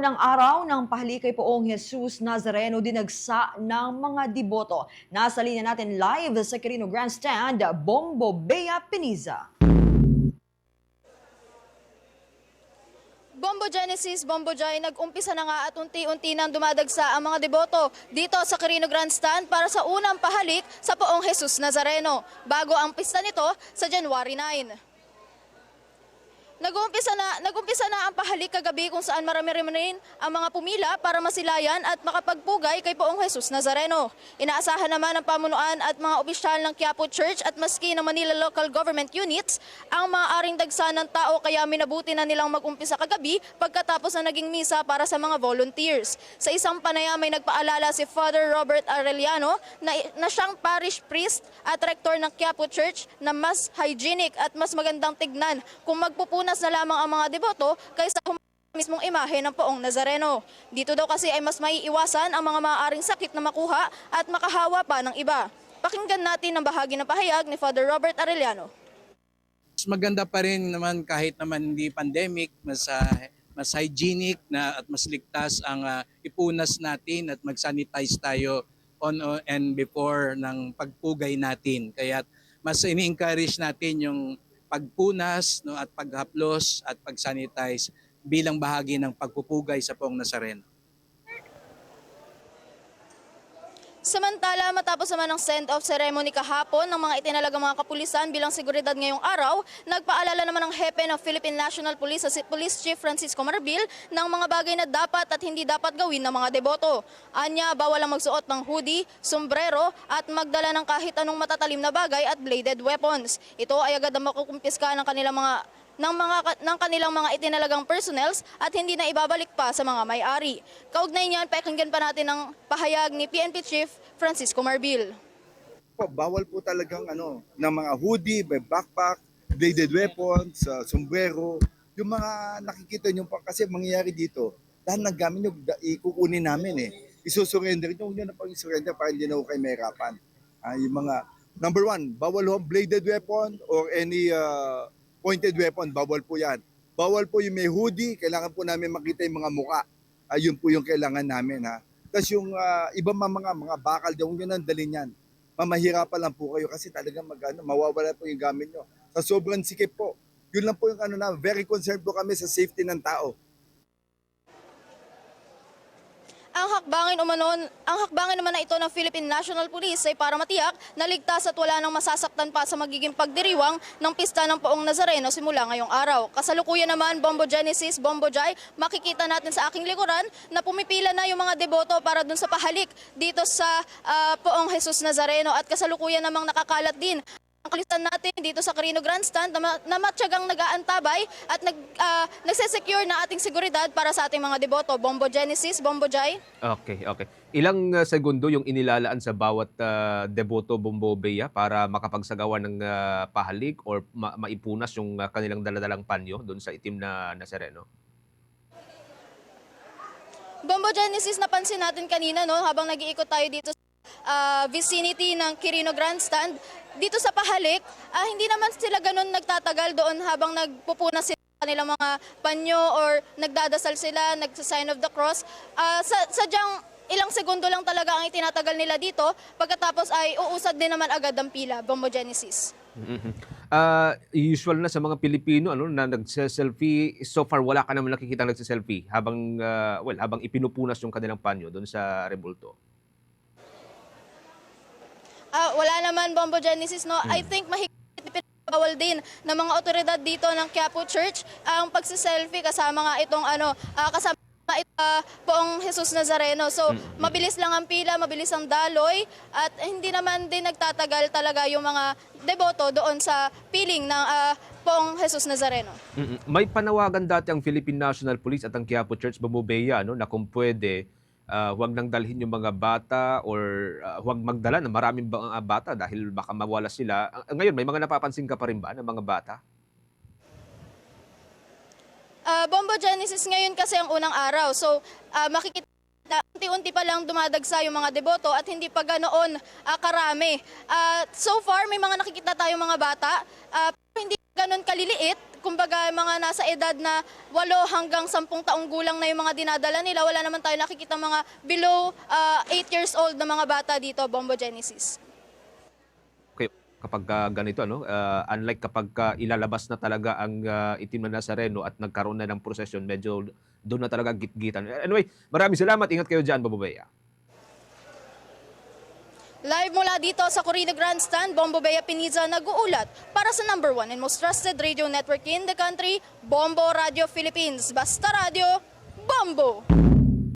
ng araw ng pahali kay Poong Jesus Nazareno dinagsa ng mga diboto. Nasa linya natin live sa Quirino Grandstand, Bombo Bea Piniza. Bombo Genesis, Bombo Joy, nag-umpisa na nga at unti-unti nang dumadagsa ang mga deboto dito sa Carino Grandstand para sa unang pahalik sa Poong Jesus Nazareno bago ang pista nito sa January 9. Nag-umpisa na, nag-umpisa na ang pahalik kagabi kung saan marami-rami rin ang mga pumila para masilayan at makapagpugay kay Poong Jesus Nazareno. Inaasahan naman ng pamunuan at mga opisyal ng Quiapo Church at maski ng Manila Local Government Units ang maaaring dagsa ng tao kaya minabuti na nilang mag-umpisa kagabi pagkatapos na naging misa para sa mga volunteers. Sa isang panayam may nagpaalala si Father Robert Arellano na, na siyang parish priest at rector ng Quiapo Church na mas hygienic at mas magandang tignan kung magpupunas na lamang ang mga deboto kaysa mismong imahe ng poong Nazareno. Dito daw kasi ay mas maiiwasan ang mga maaaring sakit na makuha at makahawa pa ng iba. Pakinggan natin ang bahagi ng pahayag ni Father Robert Arellano. mas maganda pa rin naman kahit naman hindi pandemic, mas ah, mas hygienic na at mas ligtas ang ah, ipunas natin at mag-sanitize tayo on on- and before ng pagpugay natin. Kaya mas ini-encourage natin yung pagpunas no at paghaplos at pag-sanitize bilang bahagi ng pagpupugay sa Poong Nazareno. Samantala, matapos naman ng send-off ceremony kahapon ng mga itinalagang mga kapulisan bilang seguridad ngayong araw, nagpaalala naman ng hepe ng Philippine National Police si Police Chief Francisco Marbil ng mga bagay na dapat at hindi dapat gawin ng mga deboto. Anya, bawal ang magsuot ng hoodie, sombrero at magdala ng kahit anong matatalim na bagay at bladed weapons. Ito ay agad ang makukumpiska ng kanilang mga ng mga ng kanilang mga itinalagang personnels at hindi na ibabalik pa sa mga may-ari. Kaugnay niyan, pakinggan pa natin ang pahayag ni PNP Chief Francisco Marbil. bawal po talagang ano, ng mga hoodie, may backpack, bladed weapons, uh, sombrero, yung mga nakikita nyo pa kasi mangyayari dito, dahil ng gamit nyo, ikukunin namin eh. Isusurrender nyo, huwag nyo na pang isurrender para hindi na ho kayo mahirapan. Ah, yung mga, number one, bawal ho bladed weapon or any uh, pointed weapon, bawal po yan. Bawal po yung may hoodie, kailangan po namin makita yung mga muka. Ayun po yung kailangan namin ha. Tapos yung ah, ibang mga, mga, bakal, daw nyo nang dalhin yan mamahirapan lang po kayo kasi talagang mag, ano, mawawala po yung gamit nyo. Sa sobrang sikip po. Yun lang po yung ano na, very concerned po kami sa safety ng tao. Ang hakbangin umanon, ang hakbangin naman na ito ng Philippine National Police ay para matiyak na ligtas at wala nang masasaktan pa sa magiging pagdiriwang ng pista ng Poong Nazareno simula ngayong araw. Kasalukuyan naman Bombo Genesis, Bombo Jai, makikita natin sa aking likuran na pumipila na yung mga deboto para dun sa pahalik dito sa ah, Poong Jesus Nazareno at kasalukuyan namang nakakalat din ang kalitan natin dito sa Carino Grandstand na, na matyagang nag-aantabay at nag, ah, nagsesecure na ating seguridad para sa ating mga deboto. Bombo Genesis, Bombo Jai. Okay, okay. Ilang uh, segundo yung inilalaan sa bawat uh, deboto Bombobeya para makapagsagawa ng uh, pahalik or ma- maipunas yung uh, kanilang daladalang panyo doon sa itim na, na sereno? Bombo Genesis, napansin natin kanina no, habang nag-iikot tayo dito ah, vicinity ng Quirino Grandstand. Dito sa pahalik, ah, hindi naman sila ganun nagtatagal doon habang nagpupunas sila ng kanilang mga panyo or nagdadasal sila, nagsa-sign of the cross. Ah, sa, sadyang ilang segundo lang talaga ang itinatagal nila dito. Pagkatapos ay uusad din naman agad ang pila, Bombo Genesis. Mhm. Ah, usual na sa mga Pilipino ano na nagse-selfie so far wala ka naman nakikita nagse-selfie habang uh, well habang ipinupunas yung kanilang panyo doon sa rebulto. Ah, wala naman Bombo Genesis, no? I think mahigpit bawal din ng mga otoridad dito ng Quiapo Church ang pagsiselfie kasama nga itong ano, ah, kasama ito ah, poong Jesus Nazareno. So, mabilis lang ang pila, mabilis ang daloy at hindi naman din nagtatagal talaga yung mga deboto doon sa piling ng ah, poong Jesus Nazareno. Mhm. May panawagan dati ang Philippine National Police at ang Quiapo Church Bombobeya no na kung pwede ah, huwag nang dalhin yung mga bata or ah, huwag magdala ng maraming ba- ah, bata dahil baka mawala sila. Ngayon may mga napapansin ka pa rin ba ng mga bata? Ah, Bombo Genesis ngayon kasi ang unang araw. So, ah, makikita na unti-unti pa lang dumadagsa yung mga deboto at hindi pa ganoon ah, karami. Ah, so far, may mga nakikita tayong mga bata, pero hindi ganoon kaliliit kumbaga mga nasa edad na 8 hanggang 10 taong gulang na yung mga dinadala nila. Wala naman tayo nakikita mga below 8 years old na mga bata dito, Bombo Genesis. Okay, kapag ah, ganito, ano, ah, unlike kapag ah, ilalabas na talaga ang ah, itim na Nazareno at nagkaroon na ng prosesyon, medyo doon na talaga gitgitan. Anyway, maraming salamat. Ingat kayo dyan, Babubeya. Live mula dito sa Corino Grandstand, Bombo Bea Piniza nag-uulat para sa number one and most trusted radio network in the country, Bombo Radio Philippines. Basta Radio, Bombo!